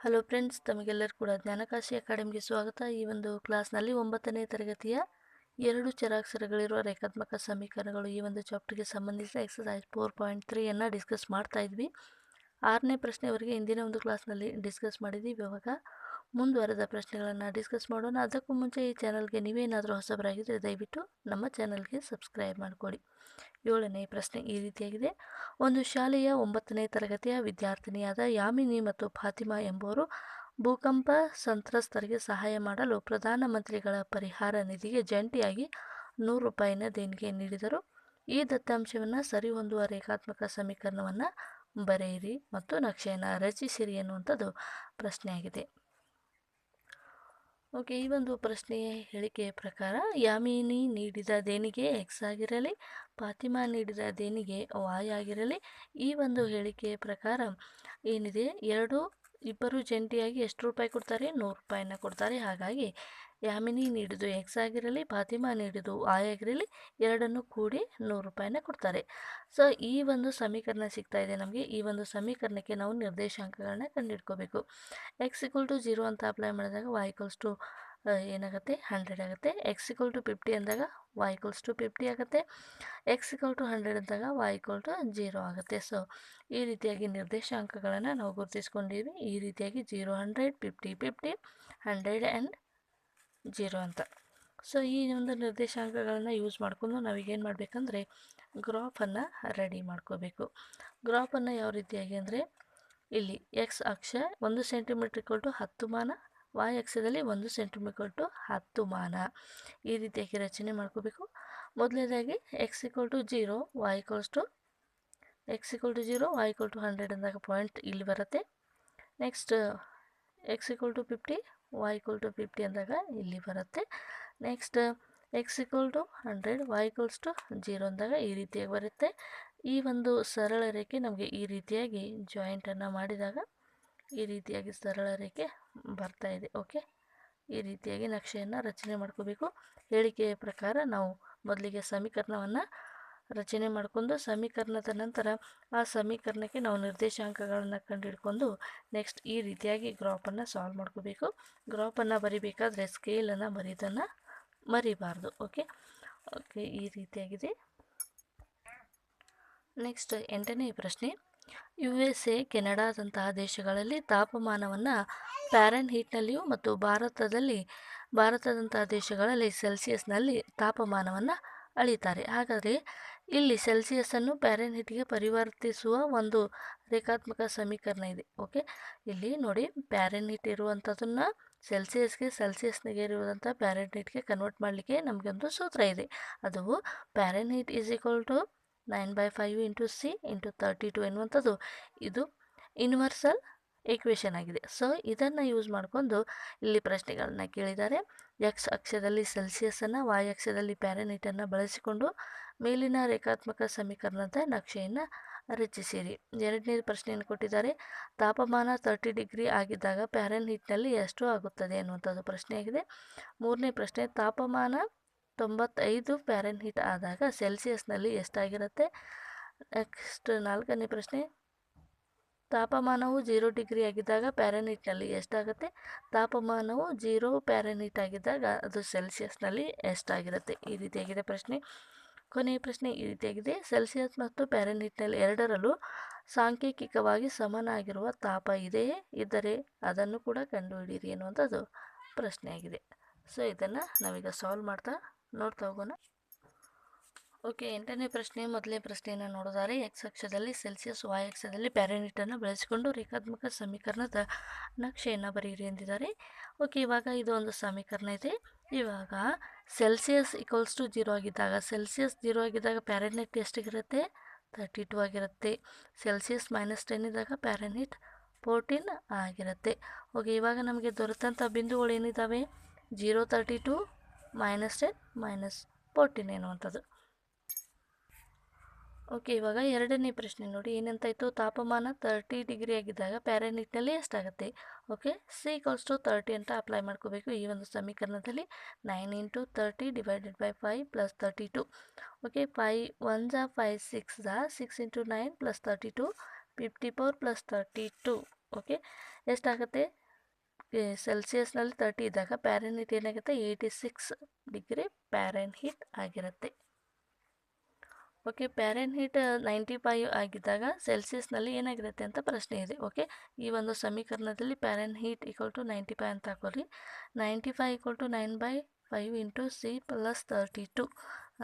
Hello friends ತಮಗೆಲ್ಲರೂ ಕೂಡ ಜ್ಞಾನಕಾಶಿ ಅಕಾಡೆಮಿಗೆ ಸ್ವಾಗತ. ಈ ಒಂದು ಕ್ಲಾಸ್ನಲ್ಲಿ ಒಂಬತ್ತನೇ ತರಗತಿಯ ಎರಡು ಚರಾಕ್ಷರಗಳಿರುವ ರೇಖಾತ್ಮಕ ಸಮೀಕರಣಗಳು ಈ ಒಂದು ಚಾಪ್ಟರ್ಗೆ ಸಂಬಂಧಿಸಿದ ಎಕ್ಸಸೈಸ್ ಫೋರ್ ಪಾಯಿಂಟ್ ತ್ರೀಯನ್ನು ಡಿಸ್ಕಸ್ ಮಾಡ್ತಾ ಇದ್ವಿ. ಆರನೇ ಪ್ರಶ್ನೆವರೆಗೆ ಇಂದಿನ ಒಂದು ಕ್ಲಾಸ್ನಲ್ಲಿ ಡಿಸ್ಕಸ್ ಮಾಡಿದ್ವಿ. ಇವಾಗ ಮುಂದುವರೆದ ಪ್ರಶ್ನೆಗಳನ್ನು ಡಿಸ್ಕಸ್ ಮಾಡೋಣ. ಅದಕ್ಕೂ ಮುಂಚೆ ಈ ಚಾನಲ್ಗೆ ನೀವೇನಾದರೂ ಹೊಸಬರಾಗಿದ್ದರೆ ದಯವಿಟ್ಟು ನಮ್ಮ ಚಾನಲ್ಗೆ ಸಬ್ಸ್ಕ್ರೈಬ್ ಮಾಡಿಕೊಡಿ ಏಳನೇ ಪ್ರಶ್ನೆ ಈ ರೀತಿಯಾಗಿದೆ. ಒಂದು ಶಾಲೆಯ ಒಂಬತ್ತನೇ ತರಗತಿಯ ವಿದ್ಯಾರ್ಥಿನಿಯಾದ ಯಾಮಿನಿ ಮತ್ತು ಫಾತಿಮಾ ಎಂಬುವರು ಭೂಕಂಪ ಸಂತ್ರಸ್ತರಿಗೆ ಸಹಾಯ ಮಾಡಲು ಪ್ರಧಾನಮಂತ್ರಿಗಳ ಪರಿಹಾರ ನಿಧಿಗೆ ಜಂಟಿಯಾಗಿ ನೂರು ರೂಪಾಯಿನ ದೇಣಿಗೆ ನೀಡಿದರು. ಈ ದತ್ತಾಂಶವನ್ನು ಸರಿಹೊಂದುವ ರೇಖಾತ್ಮಕ ಸಮೀಕರಣವನ್ನು ಬರೆಯಿರಿ ಮತ್ತು ನಕ್ಷೆಯನ್ನು ರಚಿಸಿರಿ ಎನ್ನುವಂಥದ್ದು ಪ್ರಶ್ನೆಯಾಗಿದೆ. ಓಕೆ, ಈ ಒಂದು ಪ್ರಶ್ನೆಯ ಹೇಳಿಕೆಯ ಪ್ರಕಾರ ಯಾಮಿನಿ ನೀಡಿದ ದೇಣಿಗೆ ಎಕ್ಸ್ ಆಗಿರಲಿ, ಫಾತಿಮಾ ನೀಡಿದ ದೇಣಿಗೆ ವಾಯ್ ಆಗಿರಲಿ, ಈ ಒಂದು ಹೇಳಿಕೆಯ ಪ್ರಕಾರ ಏನಿದೆ? ಎರಡು, ಇಬ್ಬರು ಜಂಟಿಯಾಗಿ ಎಷ್ಟು ರೂಪಾಯಿ ಕೊಡ್ತಾರೆ? ನೂರು ರೂಪಾಯಿನ ಕೊಡ್ತಾರೆ. ಹಾಗಾಗಿ ಯಾಮಿನಿ ನೀಡಿದ್ದು ಎಕ್ಸ್ ಆಗಿರಲಿ, ಫಾತಿಮಾ ನೀಡಿದ್ದು ಆ ಆಗಿರಲಿ, ಎರಡನ್ನು ಕೂಡಿ ನೂರು ರೂಪಾಯಿನ ಕೊಡ್ತಾರೆ. ಸೊ ಈ ಒಂದು ಸಮೀಕರಣ ಸಿಗ್ತಾ ಇದೆ ನಮಗೆ. ಈ ಒಂದು ಸಮೀಕರಣಕ್ಕೆ ನಾವು ನಿರ್ದೇಶಾಂಕಗಳನ್ನ ಕಂಡುಹಿಡ್ಕೋಬೇಕು. ಎಕ್ಸ್ ಇಕ್ವಲ್ ಟು ಜೀರೋ ಅಂತ ಅಪ್ಲೈ ಮಾಡಿದಾಗ ವೈ ಟು ಏನಾಗುತ್ತೆ? ಹಂಡ್ರೆಡ್ ಆಗುತ್ತೆ. ಎಕ್ಸ್ ಇಕ್ವಲ್ ಟು ಫಿಫ್ಟಿ ಅಂದಾಗ ವೈ ಟು ಫಿಫ್ಟಿ ಆಗುತ್ತೆ. ಎಕ್ಸ್ ಇಕ್ವಲ್ ಟು ಹಂಡ್ರೆಡ್ ಅಂದಾಗ ವೈ ಇಕ್ವಲ್ ಟು ಜೀರೋ ಆಗುತ್ತೆ. ಸೊ ಈ ರೀತಿಯಾಗಿ ನಿರ್ದೇಶಾಂಕಗಳನ್ನು ನಾವು ಗುರುತಿಸ್ಕೊಂಡಿದ್ವಿ ಈ ರೀತಿಯಾಗಿ zero hundred fifty fifty hundred and zero ಅಂತ. ಸೊ ಈ ಒಂದು ನಿರ್ದೇಶಾಂಕಗಳನ್ನು ಯೂಸ್ ಮಾಡಿಕೊಂಡು ನಾವೀಗೇನು ಮಾಡಬೇಕಂದ್ರೆ ಗ್ರಾಫನ್ನು ರೆಡಿ ಮಾಡ್ಕೋಬೇಕು. ಗ್ರಾಫನ್ನು ಯಾವ ರೀತಿಯಾಗಿ ಅಂದರೆ ಇಲ್ಲಿ ಎಕ್ಸ್ ಅಕ್ಷ ಒಂದು ಸೆಂಟಿಮೀಟ್ರ್ ಇಕ್ವಲ್ ಟು ಹತ್ತು ಮಾನ ವಾಯ್ ಅಕ್ಷದಲ್ಲಿ ಒಂದು ಸೆಂಟಿಮೀಟ್ರ್ ಟು ಹತ್ತು ಮಾನ. ಈ ರೀತಿಯಾಗಿ ರಚನೆ ಮಾಡ್ಕೋಬೇಕು. ಮೊದಲನೇದಾಗಿ x equal to zero y equals to x equal to zero y equal to hundred ಅಂದಾಗ ಪಾಯಿಂಟ್ ಇಲ್ಲಿ ಬರುತ್ತೆ. Next x equal to fifty y equal to fifty ಅಂದಾಗ ಇಲ್ಲಿ ಬರುತ್ತೆ. Next x equal to hundred y equals to zero ಅಂದಾಗ ಈ ರೀತಿಯಾಗಿ ಬರುತ್ತೆ. ಈ ಒಂದು ಸರಳ ರೇಖೆ ನಮಗೆ ಈ ರೀತಿಯಾಗಿ ಜಾಯಿಂಟನ್ನು ಮಾಡಿದಾಗ ಈ ರೀತಿಯಾಗಿ ಸರಳ ರೇಖೆ ಬರ್ತಾ ಇದೆ ಓಕೆ ಈ ರೀತಿಯಾಗಿ ನಕ್ಷೆಯನ್ನು ರಚನೆ ಮಾಡ್ಕೋಬೇಕು. ಹೇಳಿಕೆಯ ಪ್ರಕಾರ ನಾವು ಮೊದಲಿಗೆ ಸಮೀಕರಣವನ್ನು ರಚನೆ ಮಾಡಿಕೊಂಡು ಸಮೀಕರಣದ ನಂತರ ಆ ಸಮೀಕರಣಕ್ಕೆ ನಾವು ನಿರ್ದೇಶಾಂಕಗಳನ್ನು ಕಂಡುಹಿಡ್ಕೊಂಡು ನೆಕ್ಸ್ಟ್ ಈ ರೀತಿಯಾಗಿ ಗ್ರಾಪನ್ನು ಸಾಲ್ವ್ ಮಾಡ್ಕೋಬೇಕು. ಗ್ರಾಪನ್ನು ಬರಿಬೇಕಾದ್ರೆ ಸ್ಕೇಲನ್ನು ಬರೀದನ್ನು ಮರಿಬಾರ್ದು ಓಕೆ ಓಕೆ ಈ ರೀತಿಯಾಗಿದೆ. ನೆಕ್ಸ್ಟ್ ಎಂಟನೇ ಪ್ರಶ್ನೆ. ಯು ಎಸ್ ಎ ಕೆನಡಾದಂತಹ ದೇಶಗಳಲ್ಲಿ ತಾಪಮಾನವನ್ನು ಪ್ಯಾರನ್ ಹೀಟ್ನಲ್ಲಿಯೂ ಮತ್ತು ಭಾರತದಲ್ಲಿ, ಭಾರತದಂತಹ ದೇಶಗಳಲ್ಲಿ ಸೆಲ್ಸಿಯಸ್ನಲ್ಲಿ ತಾಪಮಾನವನ್ನು ಅಳಿತಾರೆ. ಹಾಗಾದರೆ ಇಲ್ಲಿ ಸೆಲ್ಸಿಯಸ್ಸನ್ನು ಪ್ಯಾರನ್ ಪ್ಯಾರೆನ್ಹಿಟ್ಗೆ ಪರಿವರ್ತಿಸುವ ಒಂದು ರೇಖಾತ್ಮಕ ಸಮೀಕರಣ ಇದೆ. ಓಕೆ ಇಲ್ಲಿ ನೋಡಿ ಪ್ಯಾರೆನ್ಹಿಟ್ ಇರುವಂಥದ್ದನ್ನು ಸೆಲ್ಸಿಯಸ್ಗೆ ಸೆಲ್ಸಿಯಸ್ನಿಗೆ ಇರುವಂಥ ಪ್ಯಾರೆನ್ಹಿಟ್ಗೆ ಕನ್ವರ್ಟ್ ಮಾಡಲಿಕ್ಕೆ ನಮಗೆ ಒಂದು ಸೂತ್ರ ಇದೆ. ಅದು Fahrenheit is equal to nine by five into C into thirty two ಎನ್ನುವಂಥದ್ದು. ಇದು ಯೂನಿವರ್ಸಲ್ ಈಕ್ವೇಷನ್ ಆಗಿದೆ. ಸೊ ಇದನ್ನು ಯೂಸ್ ಮಾಡಿಕೊಂಡು ಇಲ್ಲಿ ಪ್ರಶ್ನೆಗಳನ್ನ ಕೇಳಿದ್ದಾರೆ. ಎಕ್ಸ್ ಅಕ್ಷದಲ್ಲಿ ಸೆಲ್ಸಿಯಸನ್ನು ವಾಯ್ ಅಕ್ಷದಲ್ಲಿ ಪ್ಯಾರನೀಟನ್ನು ಬಳಸಿಕೊಂಡು ಮೇಲಿನ ರೇಖಾತ್ಮಕ ಸಮೀಕರಣದ ನಕ್ಷೆಯನ್ನು ರಚಿಸಿರಿ. ಎರಡನೇ ಪ್ರಶ್ನೆಯನ್ನು ಕೊಟ್ಟಿದ್ದಾರೆ. ತಾಪಮಾನ ತರ್ಟಿ ಡಿಗ್ರಿ ಆಗಿದ್ದಾಗ ಪ್ಯಾರನ್ ಹೀಟ್ನಲ್ಲಿ ಎಷ್ಟು ಆಗುತ್ತದೆ ಅನ್ನುವಂಥದ್ದು ಪ್ರಶ್ನೆಯಾಗಿದೆ. ಮೂರನೇ ಪ್ರಶ್ನೆ, ತಾಪಮಾನ ತೊಂಬತ್ತೈದು ಪ್ಯಾರನ್ ಹೀಟ್ ಆದಾಗ ಸೆಲ್ಸಿಯಸ್ನಲ್ಲಿ ಎಷ್ಟಾಗಿರುತ್ತೆ? ನೆಕ್ಸ್ಟ್ ನಾಲ್ಕನೇ ಪ್ರಶ್ನೆ ತಾಪಮಾನವು ಜೀರೋ ಡಿಗ್ರಿ ಆಗಿದ್ದಾಗ ಪ್ಯಾರನೀಟ್ನಲ್ಲಿ ಎಷ್ಟಾಗುತ್ತೆ? ತಾಪಮಾನವು ಜೀರೋ ಪ್ಯಾರನೀಟ್ ಆಗಿದ್ದಾಗ ಅದು ಸೆಲ್ಸಿಯಸ್ನಲ್ಲಿ ಎಷ್ಟಾಗಿರುತ್ತೆ? ಈ ರೀತಿಯಾಗಿದೆ ಪ್ರಶ್ನೆ. ಕೊನೆಯ ಪ್ರಶ್ನೆ ಈ ರೀತಿಯಾಗಿದೆ. ಸೆಲ್ಸಿಯಸ್ ಮತ್ತು ಪ್ಯಾರನೀಟ್ನಲ್ಲಿ ಎರಡರಲ್ಲೂ ಸಾಂಖ್ಯಿಕವಾಗಿ ಸಮನಾಗಿರುವ ತಾಪ ಇದೆಯೇ? ಇದ್ದರೆ ಅದನ್ನು ಕೂಡ ಕಂಡುಹಿಡಿಯಿರಿ ಅನ್ನುವಂಥದ್ದು ಪ್ರಶ್ನೆಯಾಗಿದೆ. ಸೊ ಇದನ್ನು ನಾವೀಗ ಸಾಲ್ವ್ ಮಾಡ್ತಾ ನೋಡ್ತಾ ಹೋಗೋಣ. ಓಕೆ, ಎಂಟನೇ ಪ್ರಶ್ನೆ, ಮೊದಲನೇ ಪ್ರಶ್ನೆಯನ್ನು ನೋಡಿದರೆ ಎಕ್ಸ್ ಅಕ್ಷದಲ್ಲಿ ಸೆಲ್ಸಿಯಸ್ ವಾಯ್ ಅಕ್ಷದಲ್ಲಿ ಪ್ಯಾರನೀಟನ್ನು ಬಳಸಿಕೊಂಡು ರೇಖಾತ್ಮಕ ಸಮೀಕರಣದ ನಕ್ಷೆಯನ್ನು ಬರೆಯಿರಿ ಎಂದಿದ್ದಾರೆ. ಓಕೆ, ಇವಾಗ ಇದು ಒಂದು ಸಮೀಕರಣ ಇದೆ. ಇವಾಗ ಸೆಲ್ಸಿಯಸ್ ಈಕ್ವಲ್ಸ್ ಟು ಜೀರೋ ಆಗಿದ್ದಾಗ ಸೆಲ್ಸಿಯಸ್ ಜೀರೋ ಆಗಿದ್ದಾಗ ಪ್ಯಾರನೀಟ್ ಎಷ್ಟಿಗಿರುತ್ತೆ ತರ್ಟಿ ಟು ಆಗಿರುತ್ತೆ. ಸೆಲ್ಸಿಯಸ್ ಮೈನಸ್ ಟೆನ್ ಇದ್ದಾಗ ಪ್ಯಾರನೀಟ್ ಫೋರ್ಟೀನ್ ಆಗಿರುತ್ತೆ. ಓಕೆ, ಇವಾಗ ನಮಗೆ ದೊರೆತಂಥ ಬಿಂದುಗಳು ಏನಿದ್ದಾವೆ zero thirty two minus ten minus fourteen ಎನ್ನುವಂಥದ್ದು. ಓಕೆ, ಇವಾಗ ಎರಡನೇ ಪ್ರಶ್ನೆ ನೋಡಿ. ಏನಂತಾಯಿತು? ತಾಪಮಾನ ತರ್ಟಿ ಡಿಗ್ರಿ ಆಗಿದ್ದಾಗ ಪ್ಯಾರನೀಟ್ನಲ್ಲಿ ಎಷ್ಟಾಗುತ್ತೆ? Okay C equals to thirty ಅಂತ ಅಪ್ಲೈ ಮಾಡ್ಕೋಬೇಕು ಈ ಒಂದು ಸಮೀಕರಣದಲ್ಲಿ. Nine into thirty divided by five plus thirty two okay five one ಜಾ ಫೈವ್ ಸಿಕ್ಸ್ ಜಾ six into nine plus thirty two fifty four plus thirty two okay, ಎಷ್ಟಾಗುತ್ತೆ? ಸೆಲ್ಸಿಯಸ್ನಲ್ಲಿ thirty ಇದ್ದಾಗ ಪ್ಯಾರನ್ ಹೀಟ್ ಏನಾಗುತ್ತೆ? Eighty six degree Fahrenheit ಆಗಿರುತ್ತೆ. Okay Fahrenheit ninety five ಆಗಿದ್ದಾಗ ಸೆಲ್ಸಿಯಸ್ನಲ್ಲಿ ಏನಾಗಿರುತ್ತೆ ಅಂತ ಪ್ರಶ್ನೆ ಇದೆ. ಓಕೆ, ಈ ಒಂದು ಸಮೀಕರಣದಲ್ಲಿ Fahrenheit equal to ninety five ಅಂತ ಹಾಕೋರಿ. Ninety five equal to nine by five into C plus thirty two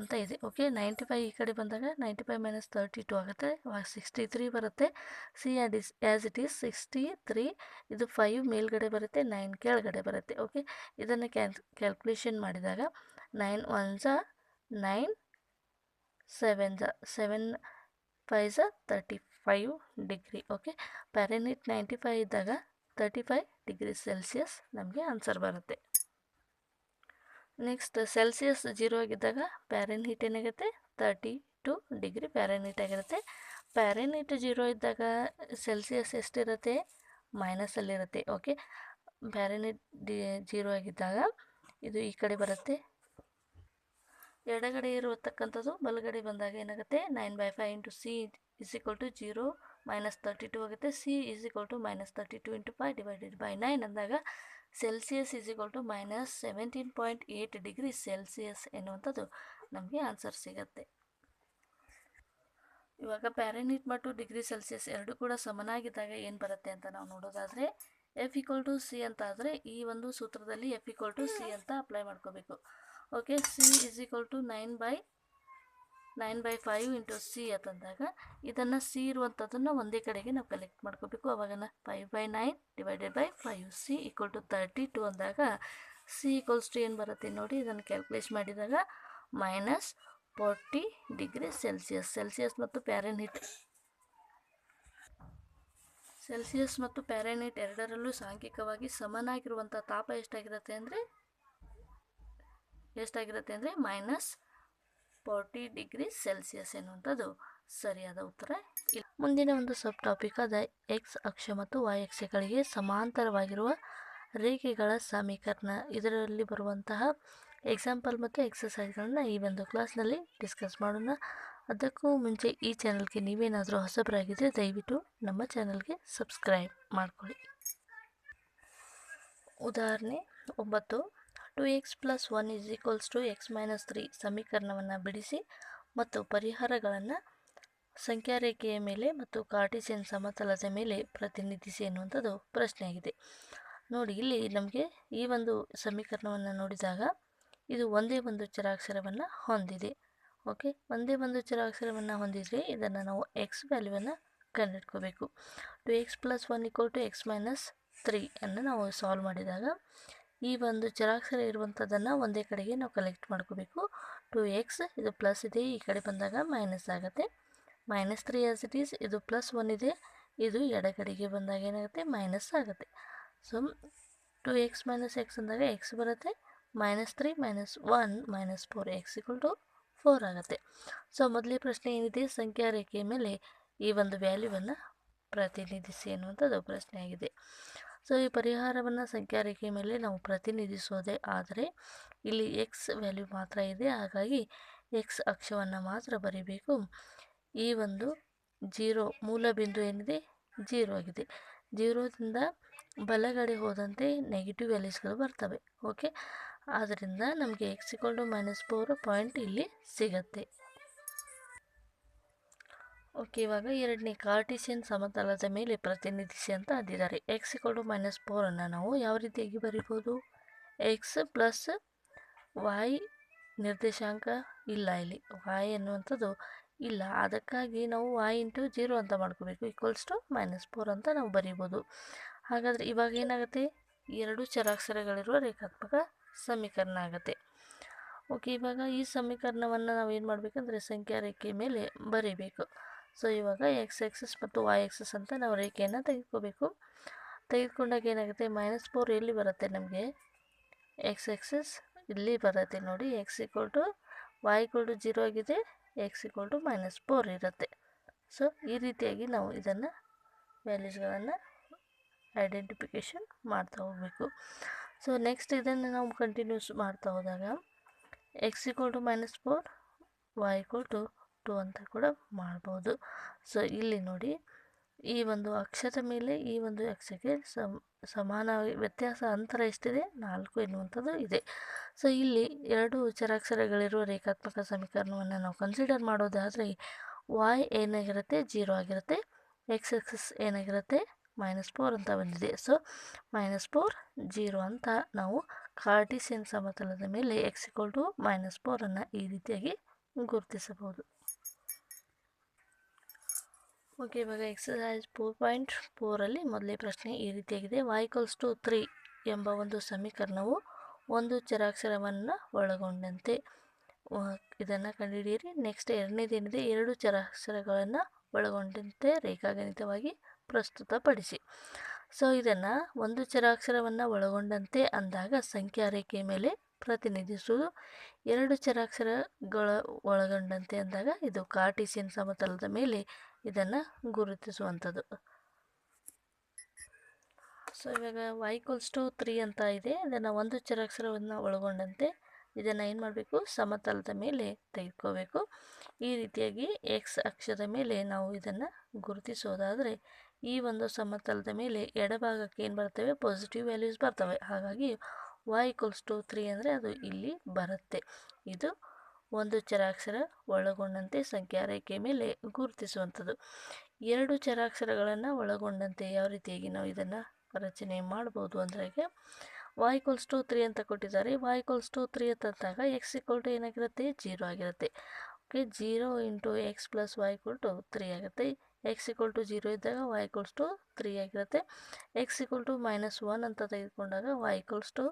ಅಂತ ಇದೆ. ಓಕೆ, ನೈಂಟಿ ಫೈವ್ ಈ ಕಡೆ ಬಂದಾಗ ninety five minus thirty two ಆಗುತ್ತೆ. ಸಿಕ್ಸ್ಟಿ ತ್ರೀ ಬರುತ್ತೆ. C add is as it is sixty three ಇದು five ಮೇಲ್ಗಡೆ ಬರುತ್ತೆ, ನೈನ್ ಕೆಳಗಡೆ ಬರುತ್ತೆ. ಓಕೆ, ಇದನ್ನು ಕ್ಯಾಲ್, ಕ್ಯಾಲ್ಕುಲೇಷನ್ ಮಾಡಿದಾಗ ನೈನ್ ಒನ್ ಝ ನೈನ್ ಸೆವೆನ್ ಝ seven five ಝ thirty five degree okay Fahrenheit ninety five ಇದ್ದಾಗ ತರ್ಟಿ ಫೈವ್ ಡಿಗ್ರಿ ಸೆಲ್ಸಿಯಸ್ ನಮಗೆ ಆನ್ಸರ್ ಬರುತ್ತೆ. ನೆಕ್ಸ್ಟ್ ಸೆಲ್ಸಿಯಸ್ ಜೀರೋ ಆಗಿದ್ದಾಗ ಪ್ಯಾರೆನ್ ಹೀಟ್ ಏನಾಗುತ್ತೆ? Thirty two degree Fahrenheit ಆಗಿರುತ್ತೆ. ಪ್ಯಾರೆನ್ ಹೀಟ್ ಜೀರೋ ಇದ್ದಾಗ Celsius ಎಷ್ಟಿರುತ್ತೆ? ಮೈನಸಲ್ಲಿರುತ್ತೆ okay Fahrenheit D zero ಆಗಿದ್ದಾಗ ಇದು ಈ ಕಡೆ ಬರುತ್ತೆ. ಎಡಗಡೆ ಇರತಕ್ಕಂಥದ್ದು, ಬಲಗಡೆ ಬಂದಾಗ ಏನಾಗುತ್ತೆ? Nine by five into C is equal to zero minus thirty two ಆಗುತ್ತೆ. C is equal to minus thirty two into five divided by nine ಅಂದಾಗ Celsius is equal to minus seventeen point eight degree Celsius ಎನ್ನುವಂಥದ್ದು ನಮಗೆ answer ಸಿಗುತ್ತೆ. ಇವಾಗ ಪ್ಯಾರೆನಿಟ್ ಮತ್ತು degree Celsius ಎರಡು ಕೂಡ ಸಮನಾಗಿದ್ದಾಗ ಏನು ಬರುತ್ತೆ ಅಂತ ನಾವು ನೋಡೋದಾದರೆ ಎಫ್ ಈಕ್ವಲ್ ಟು ಸಿ ಅಂತ ಆದರೆ ಈ ಒಂದು ಸೂತ್ರದಲ್ಲಿ ಎಫ್ ಈಕ್ವಲ್ ಟು ಸಿ ಅಂತ ಅಪ್ಲೈ ಮಾಡ್ಕೋಬೇಕು. Okay C is equal to nine by nine by five into C ಅಂತಂದಾಗ ಇದನ್ನು ಸಿ ಇರುವಂಥದ್ದನ್ನು ಒಂದೇ ಕಡೆಗೆ ನಾವು ಕಲೆಕ್ಟ್ ಮಾಡ್ಕೋಬೇಕು. ಅವಾಗ five by nine divided by five C equal to thirty two ಅಂದಾಗ ಸಿ ಈಕ್ವಲ್ಸ್ ಟು ಏನು ಬರುತ್ತೆ ನೋಡಿ, ಇದನ್ನು ಕ್ಯಾಲ್ಕುಲೇಟ್ ಮಾಡಿದಾಗ minus forty degree Celsius Celsius ಮತ್ತು ಪ್ಯಾರೆನ್ಹೀಟ್ ಸೆಲ್ಸಿಯಸ್ ಮತ್ತು ಪ್ಯಾರೆನೈಟ್ ಎರಡರಲ್ಲೂ ಸಾಂಖ್ಯಿಕವಾಗಿ ಸಮನಾಗಿರುವಂಥ ತಾಪ ಎಷ್ಟಾಗಿರುತ್ತೆ ಅಂದರೆ ಎಷ್ಟಾಗಿರುತ್ತೆ ಅಂದರೆ ಮೈನಸ್ ಫೋರ್ಟಿ ಡಿಗ್ರಿ ಸೆಲ್ಸಿಯಸ್ ಎನ್ನುವಂಥದ್ದು ಸರಿಯಾದ ಉತ್ತರ ಇಲ್ಲ. ಮುಂದಿನ ಒಂದು ಸಬ್ ಟಾಪಿಕ್ ಆದ ಎಕ್ಸ್ ಅಕ್ಷ ಮತ್ತು ವೈ ಅಕ್ಷಗಳಿಗೆ ಸಮಾಂತರವಾಗಿರುವ ರೇಖೆಗಳ ಸಮೀಕರಣ. ಇದರಲ್ಲಿ ಬರುವಂತಹ ಎಕ್ಸಾಂಪಲ್ ಮತ್ತು ಎಕ್ಸಸೈಸ್ಗಳನ್ನ ಈ ಒಂದು ಕ್ಲಾಸ್ನಲ್ಲಿ ಡಿಸ್ಕಸ್ ಮಾಡೋಣ. ಅದಕ್ಕೂ ಮುಂಚೆ ಈ ಚಾನಲ್ಗೆ ನೀವೇನಾದರೂ ಹೊಸಬರಾಗಿದ್ದರೆ ದಯವಿಟ್ಟು ನಮ್ಮ ಚಾನಲ್ಗೆ ಸಬ್ಸ್ಕ್ರೈಬ್ ಮಾಡಿಕೊಳ್ಳಿ. ಉದಾಹರಣೆ ಒಂಬತ್ತು. Two X plus one is equals to X minus three ಸಮೀಕರಣವನ್ನು ಬಿಡಿಸಿ ಮತ್ತು ಪರಿಹಾರಗಳನ್ನು ಸಂಖ್ಯಾರೇಖೆಯ ಮೇಲೆ ಮತ್ತು ಕಾರ್ಟಿಸಿಯನ್ ಸಮತಲದ ಮೇಲೆ ಪ್ರತಿನಿಧಿಸಿ ಎನ್ನುವಂಥದ್ದು ಪ್ರಶ್ನೆಯಾಗಿದೆ. ನೋಡಿ, ಇಲ್ಲಿ ನಮಗೆ ಈ ಒಂದು ಸಮೀಕರಣವನ್ನು ನೋಡಿದಾಗ ಇದು ಒಂದೇ ಒಂದು ಚರಾಕ್ಷರವನ್ನು ಹೊಂದಿದೆ. ಓಕೆ, ಒಂದೇ ಒಂದು ಚರಾಕ್ಷರವನ್ನು ಹೊಂದಿದರೆ ಇದನ್ನು ನಾವು ಎಕ್ಸ್ ವ್ಯಾಲ್ಯೂವನ್ನು ಕಂಡುಹಿಡ್ಕೋಬೇಕು. Two X plus one equal to X minus three ಅನ್ನು ನಾವು ಸಾಲ್ವ್ ಮಾಡಿದಾಗ ಈ ಒಂದು ಚರಾಕ್ಷರ ಇರುವಂಥದ್ದನ್ನು ಒಂದೇ ಕಡೆಗೆ ನಾವು ಕಲೆಕ್ಟ್ ಮಾಡ್ಕೋಬೇಕು. ಟು ಎಕ್ಸ್ ಇದು ಪ್ಲಸ್ ಇದೆ, ಈ ಕಡೆ ಬಂದಾಗ ಮೈನಸ್ ಆಗುತ್ತೆ. Minus three as it is ಇದು ಪ್ಲಸ್ ಒನ್ ಇದೆ, ಇದು ಎಡಗಡೆಗೆ ಬಂದಾಗ ಏನಾಗುತ್ತೆ? ಮೈನಸ್ ಆಗುತ್ತೆ. So two X minus X ಅಂದಾಗ ಎಕ್ಸ್ ಬರುತ್ತೆ minus three minus one minus four X equal to four ಆಗುತ್ತೆ. ಸೊ ಮೊದಲೇ ಪ್ರಶ್ನೆ ಏನಿದೆ? ಸಂಖ್ಯಾ ರೇಖೆಯ ಮೇಲೆ ಈ ಒಂದು ವ್ಯಾಲ್ಯೂವನ್ನು ಪ್ರತಿನಿಧಿಸಿ ಎನ್ನುವಂಥದ್ದು ಪ್ರಶ್ನೆಯಾಗಿದೆ ಸೊ, ಈ ಪರಿಹಾರವನ್ನು ಸಂಖ್ಯಾ ರೇಖೆಯ ಮೇಲೆ ನಾವು ಪ್ರತಿನಿಧಿಸೋದೇ ಆದರೆ, ಇಲ್ಲಿ ಎಕ್ಸ್ ವ್ಯಾಲ್ಯೂ ಮಾತ್ರ ಇದೆ. ಹಾಗಾಗಿ ಎಕ್ಸ್ ಅಕ್ಷವನ್ನು ಮಾತ್ರ ಬರೀಬೇಕು. ಈ ಒಂದು ಜೀರೋ ಮೂಲ ಬಿಂದು ಏನಿದೆ? ಜೀರೋ ಆಗಿದೆ. ಜೀರೋದಿಂದ ಬಲಗಡೆ ಹೋದಂತೆ ನೆಗೆಟಿವ್ ವ್ಯಾಲ್ಯೂಸ್ಗಳು ಬರ್ತವೆ. ಓಕೆ ಆದ್ದರಿಂದ ನಮಗೆ X equal to minus four point ಇಲ್ಲಿ ಸಿಗತ್ತೆ. ಓಕೆ, ಇವಾಗ ಎರಡನೇ ಕಾರ್ಟಿಸಿಯನ್ ಸಮತಲದ ಮೇಲೆ ಪ್ರತಿನಿಧಿಸಿ ಅಂತ ಅಂದಿದ್ದಾರೆ. ಎಕ್ಸ್ ಕೊಡು ಮೈನಸ್ ಫೋರನ್ನು ನಾವು ಯಾವ ರೀತಿಯಾಗಿ ಬರಿಬೋದು? ಎಕ್ಸ್ ಪ್ಲಸ್ ವಾಯ್ ನಿರ್ದೇಶಾಂಕ ಇಲ್ಲ ಇಲ್ಲಿ. ವಾಯ್ ಅನ್ನುವಂಥದ್ದು ಇಲ್ಲ. ಅದಕ್ಕಾಗಿ ನಾವು ವಾಯ್ ಇಂಟು ಜೀರೋ ಅಂತ ಮಾಡ್ಕೋಬೇಕು. ಈಕ್ವಲ್ಸ್ ಟು ಮೈನಸ್ ಫೋರ್ ಅಂತ ನಾವು ಬರಿಬೋದು. ಹಾಗಾದರೆ ಇವಾಗ ಏನಾಗುತ್ತೆ? ಎರಡು ಚರಾಕ್ಷರಗಳಿರುವ ರೇಖಾತ್ಮಕ ಸಮೀಕರಣ ಆಗುತ್ತೆ. ಓಕೆ, ಇವಾಗ ಈ ಸಮೀಕರಣವನ್ನು ನಾವು ಏನು ಮಾಡಬೇಕಂದ್ರೆ ಸಂಖ್ಯಾ ರೇಖೆ ಮೇಲೆ ಬರೀಬೇಕು. ಸೊ ಇವಾಗ ಎಕ್ಸ್ ಎಕ್ಸಸ್ ಮತ್ತು ವೈ ಎಕ್ಸಸ್ ಅಂತ ನಾವು ರೇಖೆಯನ್ನು ತೆಗೆದುಕೋಬೇಕು. ತೆಗೆದುಕೊಂಡಾಗ ಏನಾಗುತ್ತೆ? ಮೈನಸ್ ಫೋರ್ ಎಲ್ಲಿ ಬರುತ್ತೆ ನಮಗೆ? ಎಕ್ಸ್ ಎಕ್ಸಸ್ ಇಲ್ಲಿ ಬರುತ್ತೆ ನೋಡಿ. X equal to Y equal to zero ಆಗಿದೆ. X equal to minus four ಇರುತ್ತೆ. ಸೊ ಈ ರೀತಿಯಾಗಿ ನಾವು ಇದನ್ನು ವ್ಯಾಲ್ಯೂಸ್ಗಳನ್ನು ಐಡೆಂಟಿಫಿಕೇಷನ್ ಮಾಡ್ತಾ ಹೋಗಬೇಕು. ಸೊ ನೆಕ್ಸ್ಟ್ ಇದನ್ನು ನಾವು ಕಂಟಿನ್ಯೂಸ್ ಮಾಡ್ತಾ ಹೋದಾಗ X equal to minus four Y equal to two ಅಂತ ಕೂಡ ಮಾಡ್ಬೋದು. ಸೊ ಇಲ್ಲಿ ನೋಡಿ, ಈ ಒಂದು ಅಕ್ಷದ ಮೇಲೆ ಈ ಒಂದು ಅಕ್ಷಕ್ಕೆ ಸಮ, ಸಮಾನ ವ್ಯತ್ಯಾಸ ಅಂತರ ಎಷ್ಟಿದೆ? ನಾಲ್ಕು ಎನ್ನುವಂಥದ್ದು ಇದೆ. ಸೊ ಇಲ್ಲಿ ಎರಡು ಚರಾಕ್ಷರಗಳಿರುವ ರೇಖಾತ್ಮಕ ಸಮೀಕರಣವನ್ನು ನಾವು ಕನ್ಸಿಡರ್ ಮಾಡೋದಾದರೆ ವಾಯ್ ಏನಾಗಿರುತ್ತೆ? ಜೀರೋ ಆಗಿರುತ್ತೆ. ಎಕ್ಸ್ ಎಕ್ಸಸ್ ಏನಾಗಿರುತ್ತೆ? ಮೈನಸ್ ಫೋರ್ ಅಂತ ಬಂದಿದೆ. ಸೊ ಮೈನಸ್ ಫೋರ್ ಜೀರೋ ಅಂತ ನಾವು ಕಾರ್ಟಿಸಿಯನ್ ಸಮತಲದ ಮೇಲೆ ಎಕ್ಸ್ ಇಕ್ವಲ್ ಟು ಮೈನಸ್ ಫೋರನ್ನು ಈ ರೀತಿಯಾಗಿ ಗುರುತಿಸಬಹುದು. ಓಕೆ ಇವಾಗ ಎಕ್ಸಸೈಸ್ ಫೋರ್ ಪಾಯಿಂಟ್ ಫೋರಲ್ಲಿ ಮೊದಲೇ ಪ್ರಶ್ನೆ ಈ ರೀತಿಯಾಗಿದೆ. ವಾಯ್ಕಲ್ಸ್ ಟು ತ್ರೀ ಎಂಬ ಒಂದು ಸಮೀಕರಣವು ಒಂದು ಚರಾಕ್ಷರವನ್ನು ಒಳಗೊಂಡಂತೆ. ಇದನ್ನು ಕಂಡುಹಿಡಿಯಿರಿ. ನೆಕ್ಸ್ಟ್ ಎರಡನೇದೇನಿದೆ ಎರಡು ಚರಾಕ್ಷರಗಳನ್ನು ಒಳಗೊಂಡಂತೆ ರೇಖಾಗಣಿತವಾಗಿ ಪ್ರಸ್ತುತಪಡಿಸಿ. ಸೊ ಇದನ್ನು ಒಂದು ಚರಾಕ್ಷರವನ್ನು ಒಳಗೊಂಡಂತೆ ಅಂದಾಗ ಸಂಖ್ಯಾ ರೇಖೆಯ ಮೇಲೆ ಪ್ರತಿನಿಧಿಸುವುದು. ಎರಡು ಚರಾಕ್ಷರಗಳ ಒಳಗೊಂಡಂತೆ ಅಂದಾಗ ಇದು ಕಾರ್ಟಿಸಿಯನ್ ಸಮತಲದ ಮೇಲೆ ಇದನ್ನು ಗುರುತಿಸುವಂಥದ್ದು ಸೊ ಇವಾಗ ವೈಕಲ್ಸ್ ಟು ತ್ರೀ ಅಂತ ಇದೆ. ಇದನ್ನು ಒಂದು ಚರಾಕ್ಷರವನ್ನು ಒಳಗೊಂಡಂತೆ ಇದನ್ನು ಏನು ಮಾಡಬೇಕು? ಸಮತಲದ ಮೇಲೆ ತೆಗೆದುಕೋಬೇಕು. ಈ ರೀತಿಯಾಗಿ ಎಕ್ಸ್ ಅಕ್ಷದ ಮೇಲೆ ನಾವು ಇದನ್ನು ಗುರುತಿಸೋದಾದರೆ ಈ ಒಂದು ಸಮತಲದ ಮೇಲೆ ಎಡಭಾಗಕ್ಕೆ ಏನು ಬರ್ತವೆ? ಪಾಸಿಟಿವ್ ವ್ಯಾಲ್ಯೂಸ್ ಬರ್ತವೆ. ಹಾಗಾಗಿ ವೈ ಟು ತ್ರೀ ಅಂದರೆ ಅದು ಇಲ್ಲಿ ಬರುತ್ತೆ. ಇದು ಒಂದು ಚರಾಕ್ಷರ ಒಳಗೊಂಡಂತೆ ಸಂಖ್ಯಾ ರೇಖೆಯ ಮೇಲೆ ಗುರುತಿಸುವಂಥದ್ದು. ಎರಡು ಚರಾಕ್ಷರಗಳನ್ನು ಒಳಗೊಂಡಂತೆ ಯಾವ ರೀತಿಯಾಗಿ ನಾವು ಇದನ್ನು ರಚನೆ ಮಾಡ್ಬೋದು ಅಂದರೆ ವಾಯ್ ಕೋಲ್ಸ್ ಟು ತ್ರೀ ಅಂತ ಕೊಟ್ಟಿದ್ದಾರೆ. ವಾಯ್ ಕೋಲ್ಸ್ ಟು ತ್ರೀ ಅಂತಂದಾಗ ಎಕ್ಸ್ ಟು ಏನಾಗಿರುತ್ತೆ? ಜೀರೋ ಆಗಿರುತ್ತೆ. Okay zero into X plus equal to three ಆಗುತ್ತೆ. ಎಕ್ಸ್ ಇಕ್ವಲ್ ಟು ಜೀರೋ ಇದ್ದಾಗ ಕೋಲ್ಸ್ ಟು ತ್ರೀ ಆಗಿರುತ್ತೆ. X equal to minus one ಅಂತ ತೆಗೆದುಕೊಂಡಾಗ ಈಕ್ವಲ್ಸ್ ಟು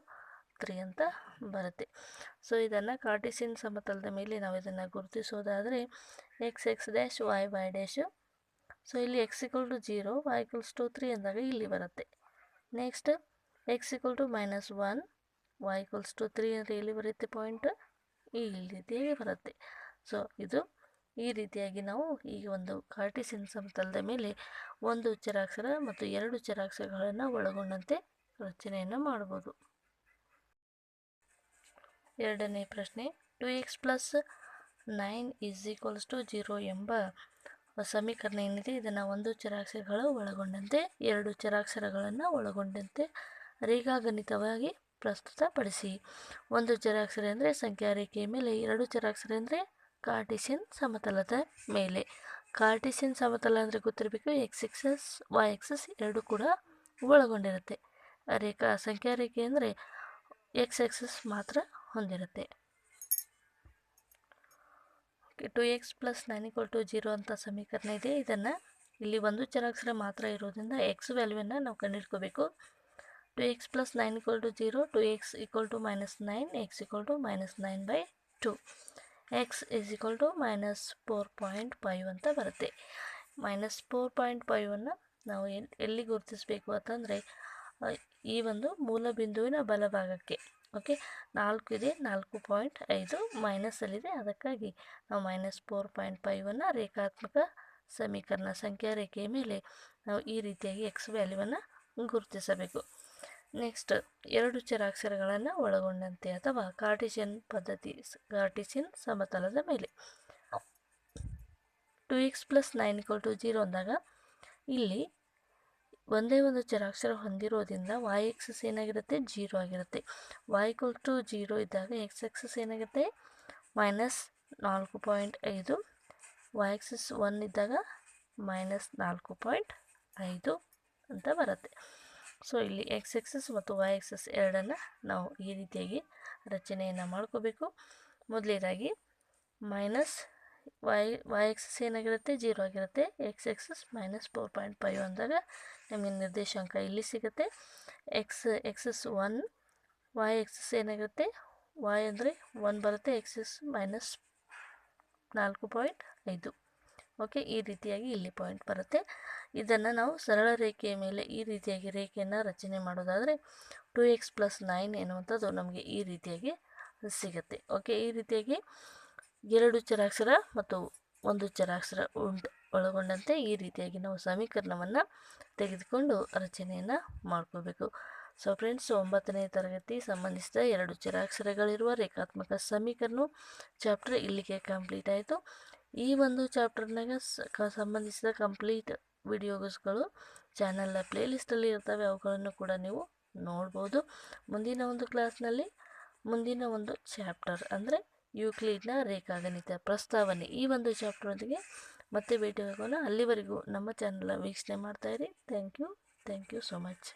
ತ್ರೀ ಅಂತ ಬರುತ್ತೆ. ಸೊ ಇದನ್ನು ಕಾರ್ಟಿಸಿನ್ ಸಮತಲದ ಮೇಲೆ ನಾವು ಇದನ್ನು ಗುರುತಿಸೋದಾದರೆ X X dash Y Y dash so ಇಲ್ಲಿ X equal to zero Y equals to three ಅಂದಾಗ ಇಲ್ಲಿ ಬರುತ್ತೆ. Next X equal to minus one Y equals to three ಅಂದರೆ ಇಲ್ಲಿ ಬರುತ್ತೆ ಪಾಯಿಂಟ್ ಈ ರೀತಿಯಾಗಿ ಬರುತ್ತೆ. ಸೊ ಇದು ಈ ರೀತಿಯಾಗಿ ನಾವು ಈ ಒಂದು ಕಾರ್ಟಿಸಿನ್ ಸಮತಲದ ಮೇಲೆ ಒಂದು ಚರಾಕ್ಷರ ಮತ್ತು ಎರಡು ಚರಾಕ್ಷರಗಳನ್ನು ಒಳಗೊಂಡಂತೆ ರಚನೆಯನ್ನು ಮಾಡ್ಬೋದು. ಎರಡನೇ ಪ್ರಶ್ನೆ two X plus nine is equals to zero ಎಂಬ ಸಮೀಕರಣ ಏನಿದೆ? ಇದನ್ನು ಒಂದು ಚರಾಕ್ಷರಗಳು ಒಳಗೊಂಡಂತೆ, ಎರಡು ಚರಾಕ್ಷರಗಳನ್ನು ಒಳಗೊಂಡಂತೆ ರೇಖಾಗಣಿತವಾಗಿ ಪ್ರಸ್ತುತಪಡಿಸಿ. ಒಂದು ಚರಾಕ್ಷರ ಅಂದರೆ ಸಂಖ್ಯಾ ರೇಖೆಯ ಮೇಲೆ, ಎರಡು ಚರಾಕ್ಷರ ಅಂದರೆ ಕಾರ್ಟಿಸಿಯನ್ ಸಮತಲದ ಮೇಲೆ. ಕಾರ್ಟಿಸಿಯನ್ ಸಮತಲ ಅಂದರೆ ಗೊತ್ತಿರಬೇಕು ಎಕ್ಸ್ ಎಕ್ಸಸ್ ವೈ ಎಕ್ಸಸ್ ಎರಡು ಕೂಡ ಒಳಗೊಂಡಿರುತ್ತೆ. ರೇಖಾ ಸಂಖ್ಯಾ ರೇಖೆ ಅಂದರೆ ಎಕ್ಸ್ ಎಕ್ಸಸ್ ಮಾತ್ರ ಹೊಂದಿರುತ್ತೆ. Two X plus nine equal to zero ಅಂತ ಸಮೀಕರಣ ಇದೆ. ಇದನ್ನು ಇಲ್ಲಿ ಒಂದು ಚರಾಕ್ಷರ ಮಾತ್ರ ಇರೋದ್ರಿಂದ ಎಕ್ಸ್ ವ್ಯಾಲ್ಯೂವನ್ನು ನಾವು ಕಂಡುಹಿಡ್ಕೋಬೇಕು two X plus nine equal to zero two X equal to minus nine X equal to minus nine by two X is equal to minus four point five ಅಂತ ಬರುತ್ತೆ. ಮೈನಸ್ ಫೋರ್ ಪಾಯಿಂಟ್ ಫೈವನ್ನು ನಾವು ಎಲ್ಲಿ ಗುರುತಿಸಬೇಕು ಅಂತಂದರೆ ಈ ಒಂದು ಮೂಲ ಬಿಂದುವಿನ ಬಲಭಾಗಕ್ಕೆ. ಓಕೆ ನಾಲ್ಕು ಇದೆ, ನಾಲ್ಕು ಪಾಯಿಂಟ್ ಐದು ಮೈನಸಲ್ಲಿದೆ ಅದಕ್ಕಾಗಿ ನಾವು ಮೈನಸ್ ಫೋರ್ ಪಾಯಿಂಟ್ ಫೈವನ್ನು ರೇಖಾತ್ಮಕ ಸಮೀಕರಣ ಸಂಖ್ಯಾ ರೇಖೆಯ ಮೇಲೆ ನಾವು ಈ ರೀತಿಯಾಗಿ ಎಕ್ಸ್ ವ್ಯಾಲ್ಯೂವನ್ನು ಗುರುತಿಸಬೇಕು. ನೆಕ್ಸ್ಟ್ ಎರಡು ಚರಾಕ್ಷರಗಳನ್ನು ಒಳಗೊಂಡಂತೆ ಅಥವಾ ಕಾರ್ಟಿಷಿಯನ್ ಪದ್ಧತಿ ಕಾರ್ಟಿಷಿಯನ್ ಸಮತಲದ ಮೇಲೆ. Two X plus nine equal to zero ಅಂದಾಗ ಇಲ್ಲಿ ಒಂದೇ ಒಂದು ಚರಾಕ್ಷರ ಹೊಂದಿರೋದ್ರಿಂದ ವಾಯ್ ಎಕ್ಸಸ್ ಏನಾಗಿರುತ್ತೆ? ಜೀರೋ ಆಗಿರುತ್ತೆ. ವಾಯ್ ಟು ಜೀರೋ ಇದ್ದಾಗ ಎಕ್ಸ್ ಎಕ್ಸಸ್ ಏನಾಗುತ್ತೆ ಮೈನಸ್ ನಾಲ್ಕು ಪಾಯಿಂಟ್ ಐದು. ವಾಯ್ ಎಕ್ಸಸ್ ಒನ್ ಇದ್ದಾಗ ಮೈನಸ್ ನಾಲ್ಕು ಪಾಯಿಂಟ್ ಐದು ಅಂತ ಬರುತ್ತೆ. ಸೊ ಇಲ್ಲಿ ಎಕ್ಸ್ ಎಕ್ಸಸ್ ಮತ್ತು ವೈ ಎಕ್ಸಸ್ ಎರಡನ್ನು ನಾವು ಈ ರೀತಿಯಾಗಿ ರಚನೆಯನ್ನು ಮಾಡ್ಕೋಬೇಕು. ಮೊದಲೇದಾಗಿ ಮೈನಸ್ ವೈ ವೈ ಎಕ್ಸಸ್ ಏನಾಗಿರುತ್ತೆ? ಜೀರೋ ಆಗಿರುತ್ತೆ. X axis minus four point five ಅಂದಾಗ ನಮಗೆ ನಿರ್ದೇಶಾಂಕ ಇಲ್ಲಿ ಸಿಗುತ್ತೆ. X axis one Y axis ಏನಾಗುತ್ತೆ? ವೈ ಅಂದರೆ ಒನ್ ಬರುತ್ತೆ ಎಕ್ಸಸ್ ಮೈನಸ್ ನಾಲ್ಕು ಪಾಯಿಂಟ್ ಐದು. ಓಕೆ ಈ ರೀತಿಯಾಗಿ ಇಲ್ಲಿ ಪಾಯಿಂಟ್ ಬರುತ್ತೆ. ಇದನ್ನು ನಾವು ಸರಳ ರೇಖೆಯ ಮೇಲೆ ಈ ರೀತಿಯಾಗಿ ರೇಖೆಯನ್ನು ರಚನೆ ಮಾಡೋದಾದರೆ ಟು ಎಕ್ಸ್ ಪ್ಲಸ್ ನೈನ್ ಎನ್ನುವಂಥದ್ದು ನಮಗೆ ಈ ರೀತಿಯಾಗಿ ಸಿಗುತ್ತೆ. ಓಕೆ ಈ ರೀತಿಯಾಗಿ ಎರಡು ಚರಾಕ್ಷರ ಮತ್ತು ಒಂದು ಚರಾಕ್ಷರ ಉಂಟು. ಒಳಗೊಂಡಂತೆ ಈ ರೀತಿಯಾಗಿ ನಾವು ಸಮೀಕರಣವನ್ನು ತೆಗೆದುಕೊಂಡು ರಚನೆಯನ್ನು ಮಾಡ್ಕೋಬೇಕು. ಸೊ ಫ್ರೆಂಡ್ಸ್ ಒಂಬತ್ತನೇ ತರಗತಿ ಸಂಬಂಧಿಸಿದ ಎರಡು ಚರಾಕ್ಷರಗಳಿರುವ ರೇಖಾತ್ಮಕ ಸಮೀಕರಣ ಚಾಪ್ಟರ್ ಇಲ್ಲಿಗೆ ಕಂಪ್ಲೀಟ್ ಆಯಿತು. ಈ ಒಂದು ಚಾಪ್ಟರ್ನಾಗ ಸಂಬಂಧಿಸಿದ ಕಂಪ್ಲೀಟ್ ವಿಡಿಯೋಸ್ಗಳು ಚಾನಲ್ನ ಪ್ಲೇಲಿಸ್ಟಲ್ಲಿ ಇರ್ತವೆ. ಅವುಗಳನ್ನು ಕೂಡ ನೀವು ನೋಡ್ಬೋದು. ಮುಂದಿನ ಒಂದು ಕ್ಲಾಸ್ನಲ್ಲಿ ಮುಂದಿನ ಒಂದು ಚಾಪ್ಟರ್ ಅಂದರೆ ಯೂಕ್ಲಿಡ್ನ ರೇಖಾಗಣಿತ ಪ್ರಸ್ತಾವನೆ ಈ ಒಂದು ಚಾಪ್ಟರೊಂದಿಗೆ ಮತ್ತೆ ಭೇಟಿ ಅಲ್ಲಿವರೆಗೂ ನಮ್ಮ ಚಾನಲ್ನ ವೀಕ್ಷಣೆ ಮಾಡ್ತಾಯಿರಿ thank you thank you so much